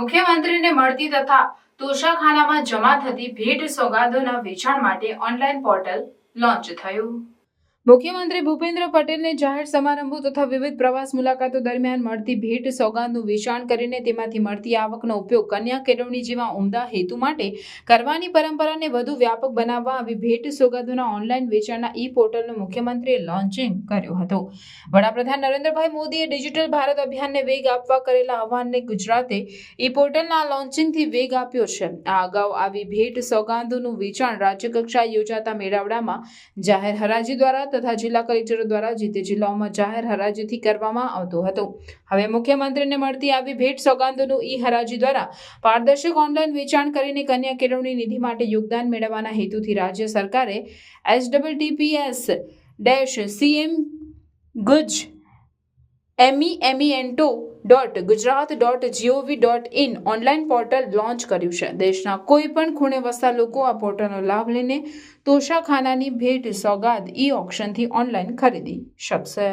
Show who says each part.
Speaker 1: મુખ્યમંત્રીને મળતી તથા તોશાખાનામાં જમા થતી ભેટ સોગાદોના વેચાણ માટે ઓનલાઈન પોર્ટલ લોન્ચ થયું. મુખ્યમંત્રી ભૂપેન્દ્ર પટેલને જાહેર સમારંભો તથા વિવિધ પ્રવાસ મુલાકાતો દરમિયાન મળતી ભેટ, સોગાદનું વેચાણ કરીને તેમાંથી મળતી આવકનો ઉપયોગ કન્યા કેળવણી જેવા ઉમદા હેતુ માટે કરવાની પરંપરાને વધુ વ્યાપક બનાવવા આવી ભેટ, સોગાદોના ઓનલાઈન વેચાણના ઈ પોર્ટલનું મુખ્યમંત્રીએ લોન્ચિંગ કર્યું હતું. વડાપ્રધાન નરેન્દ્રભાઈ મોદીએ ડિજિટલ ભારત અભિયાનને વેગ આપવા કરેલા આહવાનને ગુજરાતે ઈ પોર્ટલના લોન્ચિંગથી વેગ આપ્યો છે. આ અગાઉ આવી ભેટ, સોગાદોનું વેચાણ રાજ્યકક્ષાએ યોજાતા મેળાવડામાં જાહેર હરાજી દ્વારા તથા જિલ્લા કલેક્ટરો દ્વારા જે તે જિલ્લાઓમાં જાહેર હરાજીથી કરવામાં આવતું હતું. હવે મુખ્યમંત્રીને મળતી આવી ભેટ સોગાંદોનું ઈ હરાજી દ્વારા પારદર્શક ઓનલાઈન વેચાણ કરીને કન્યા કેળવણી નિધિ માટે યોગદાન મેળવવાના હેતુથી રાજ્ય સરકારે S double TPS dash CM Guj ME ME dot Gujarat dot G O V dot in online portal launch કર્યું છે. દેશના કોઈ પણ ખૂણે વસતા લોકો આ પોર્ટલનો લાભ લઈને તોશાખાનાની ભેટ સોગાદ ઈ ઓક્શનથી ઓનલાઈન ખરીદી શકશે.